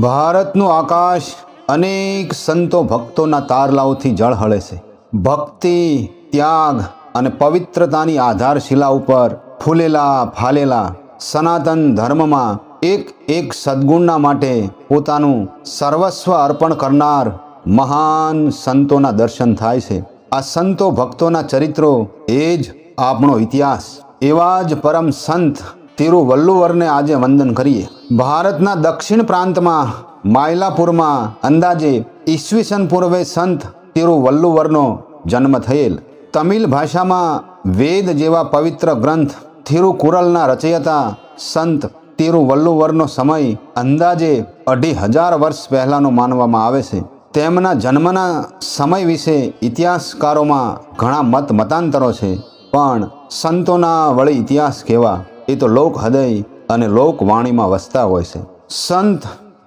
ભારતનું આકાશ અનેક સંતો ભક્તોના તારલાઓથી જળહળે છે. ભક્તિ, ત્યાગ અને પવિત્રતાની આધારશિલા ઉપર ફૂલેલા, ફાલેલા સનાતન ધર્મમાં એક એક સદ્ગુણના માટે પોતાનું સર્વસ્વ અર્પણ કરનાર મહાન સંતોના દર્શન થાય છે. આ સંતો ભક્તોના ચરિત્રો એ જ આપણો ઇતિહાસ. એવા જ પરમ સંત તિરુવલ્લુવરને આજે વંદન કરીએ. ભારતના દક્ષિણ પ્રાંતમાં, માયલાપુરમાં અંદાજે ઈસવીસન પૂર્વે સંત તિરુવલ્લુવરનો જન્મ થયેલ. તમિલ ભાષામાં વેદ જેવા પવિત્ર ગ્રંથ થિરુકુરલના રચયતા સંત તિરુવલ્લુવરનો સમય અંદાજે અઢી હજાર વર્ષ પહેલાંનો માનવામાં આવે છે. તેમના જન્મના સમય વિશે ઇતિહાસકારોમાં ઘણા મત મતાંતરો છે, પણ સંતોના વળી ઇતિહાસ કહેવા એ તો લોક હૃદય અને લોકવાણીમાં વસતા હોય છે. સંત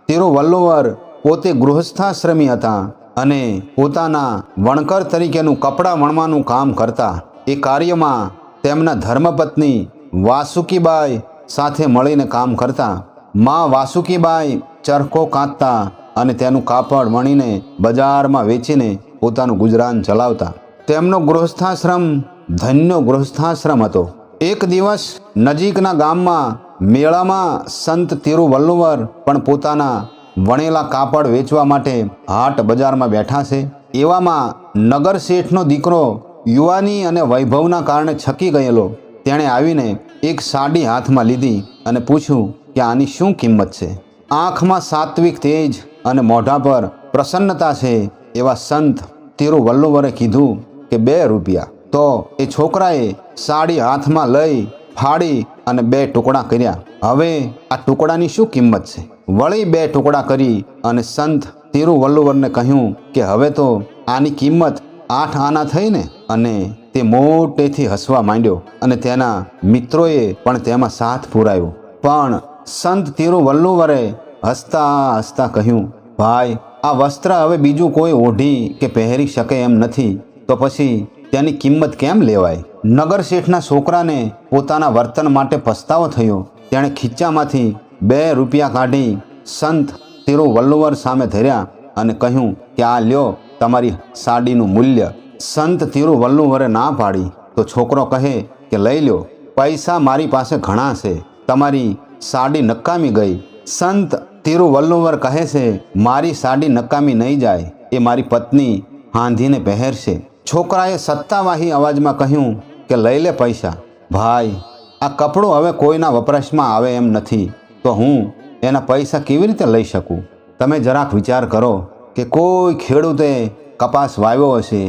તિરુવલ્લુવર પોતે ગૃહસ્થાશ્રમી હતા અને પોતાના વણકર તરીકેનું કપડાં વણવાનું કામ કરતા. એ કાર્યમાં તેમના ધર્મપત્ની વાસુકીબાઈ સાથે મળીને કામ કરતા. મા વાસુકીબાઈ ચરખો કાંતતા અને તેનું કાપડ વણીને બજારમાં વેચીને પોતાનું ગુજરાન ચલાવતા. તેમનો ગૃહસ્થાશ્રમ ધન્ય ગૃહસ્થાશ્રમ હતો. એક દિવસ નજીકના ગામમાં, મેળામાં સંત તિરુવલ્લુવર પણ પોતાના વણેલા કાપડ વેચવા માટે હાટ બજારમાં બેઠા છે. એવામાં નગર શેઠનો દીકરો યુવાની અને વૈભવના કારણે છકી ગયેલો. તેણે આવીને એક સાડી હાથમાં લીધી અને પૂછ્યું કે આની શું કિંમત છે? આંખમાં સાત્વિક તેજ અને મોઢા પર પ્રસન્નતા છે એવા સંત તિરુવલ્લુવરે કીધું કે બે રૂપિયા. તો એ છોકરાએ સાડી હાથમાં લઈ ફાડી અને બે ટુકડા કર્યા. હવે આ ટુકડાની શું કિંમત છે? વળી બે ટુકડા કરી અને સંત તિરુવલ્લુવરને કહ્યું કે હવે તો આની કિંમત આઠ આના થઈ ને? અને તે મોટેથી હસવા માંડ્યો અને તેના મિત્રોએ પણ તેમાં સાથ પુરાયો. પણ સંત તિરુવલ્લુવરે હસતા હસતા કહ્યું, ભાઈ, આ વસ્ત્ર હવે બીજું કોઈ ઓઢી કે પહેરી શકે એમ નથી. તો પછી તેની કિંમત કેમ લેવાય? નગર શેઠના છોકરાને પોતાના વર્તન માટે પસ્તાવો થયો. તેણે ખીચ્ચામાંથી બે રૂપિયા કાઢી સંત તિરુવલ્લુવર સામે ધર્યા અને કહ્યું કે, આ લ્યો તમારી સાડીનું મૂલ્ય. સંત તિરુવલ્લુવરે ના પાડી. તો છોકરો કહે કે, લઈ લ્યો. પૈસા મારી પાસે ઘણા છે. તમારી સાડી નકામી ગઈ. સંત તિરુવલ્લુવર કહે છે, મારી સાડી નકામી નહીં જાય. એ મારી પત્ની હાંધીને પહેરશે. છોકરાએ સત્તાવાહી અવાજમાં કહ્યું કે, લઈ લે પૈસા. ભાઈ, આ કપડું હવે કોઈના વપરાશમાં આવે એમ નથી, તો હું એના પૈસા કેવી રીતે લઈ શકું? તમે જરાક વિચાર કરો કે કોઈ ખેડૂતે કપાસ વાવ્યો હશે,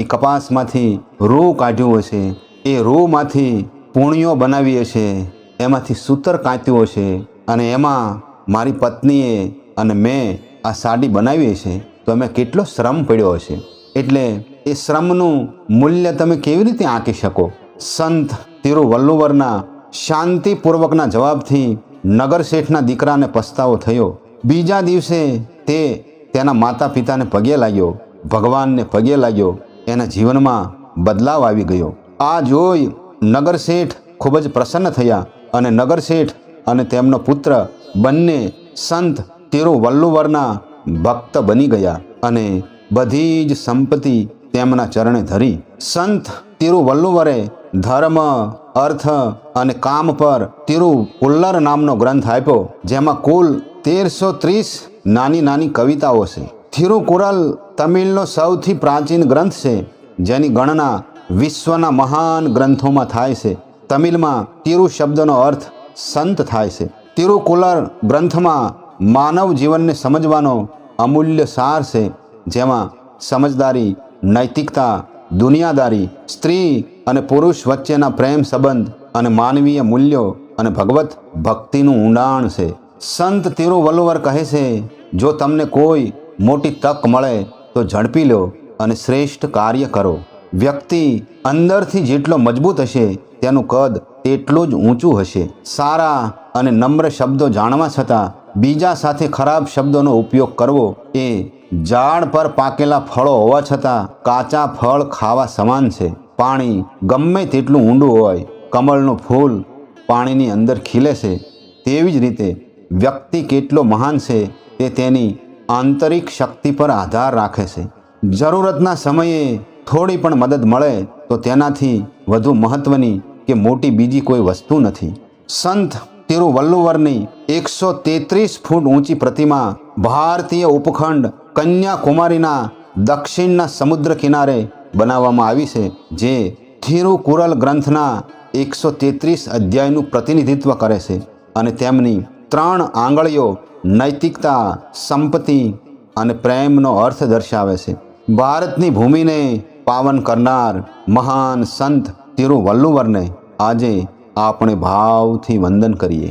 એ કપાસમાંથી રૂ કાઢ્યું હશે, એ રૂમાંથી પૂણીઓ બનાવી હશે, એમાંથી સૂતર કાંત્યું હશે અને એમાં મારી પત્નીએ અને મેં આ સાડી બનાવી હશે, તો એમાં કેટલો શ્રમ પડ્યો હશે? એટલે એ શ્રમનું મૂલ્ય તમે કેવી રીતે આંકી શકો? સંત તિરુવલ્લુવરના શાંતિપૂર્વકના જવાબથી નગર શેઠના દીકરાને પસ્તાવો થયો. બીજા દિવસે તે તેના માતા પિતાને પગે લાગ્યો, ભગવાનને પગે લાગ્યો, એના જીવનમાં બદલાવ આવી ગયો. આ જોઈ નગર શેઠ ખૂબ જ પ્રસન્ન થયા અને નગર શેઠ અને તેમનો પુત્ર બંને સંત તિરુવલ્લુવરના ભક્ત બની ગયા અને બધી જ સંપત્તિ તેમના ચરણે ધરી. સંત તિરુવલ્લુવરે ધર્મ, અર્થ અને કામ પર તિરુપુલ્લર નામનો ગ્રંથ આપ્યો, જેમાં કુલ તેરસો ત્રીસ નાની નાની કવિતાઓ છે. થિરુકુરલ તમિલનો સૌથી પ્રાચીન ગ્રંથ છે, જેની ગણના વિશ્વના મહાન ગ્રંથોમાં થાય છે. તમિલમાં તિરુ શબ્દનો અર્થ સંત થાય છે. તિરુકુલર ગ્રંથમાં માનવ જીવનને સમજવાનો અમૂલ્ય સાર છે, જેમાં સમજદારી, નૈતિકતા, દુનિયાદારી, સ્ત્રી અને પુરુષ વચ્ચેના પ્રેમ સંબંધ અને માનવીય મૂલ્યો અને ભગવત ભક્તિનું ઊંડાણ છે. સંત તિરુવલ્લુવર કહે છે, જો તમને કોઈ મોટી તક મળે, તો ઝડપી લો અને શ્રેષ્ઠ કાર્ય કરો. વ્યક્તિ અંદરથી જેટલો મજબૂત હશે, તેનું કદ તેટલું જ ઊંચું હશે. સારા અને નમ્ર શબ્દો જાણવા છતાં બીજા સાથે ખરાબ શબ્દોનો ઉપયોગ કરવો એ ઝાડ પર પાકેલા ફળો હોવા છતાં કાચા ફળ ખાવા સમાન છે. પાણી ગમે તેટલું ઊંડું હોય, કમળનું ફૂલ પાણીની અંદર ખીલે છે, તેવી જ રીતે વ્યક્તિ કેટલો મહાન છે તે તેની આંતરિક શક્તિ પર આધાર રાખે છે. જરૂરતના સમયે થોડી પણ મદદ મળે તો તેનાથી વધુ મહત્વની કે મોટી બીજી કોઈ વસ્તુ નથી. સંત તિરુવલ્લુવરની એકસો તેત્રીસ ફૂટ ઊંચી પ્રતિમા ભારતીય ઉપખંડ કન્યાકુમારીના દક્ષિણના સમુદ્ર કિનારે બનાવવામાં આવી છે, જે થિરુકુરલ ગ્રંથના એકસો તેત્રીસ અધ્યાયનું પ્રતિનિધિત્વ કરે છે અને તેમની ત્રણ આંગળીઓ નૈતિકતા, સંપત્તિ અને પ્રેમનો અર્થ દર્શાવે છે. ભારતની ભૂમિને પાવન કરનાર મહાન સંત તિરુવલ્લુવરને આજે આપણે ભાવથી વંદન કરીએ.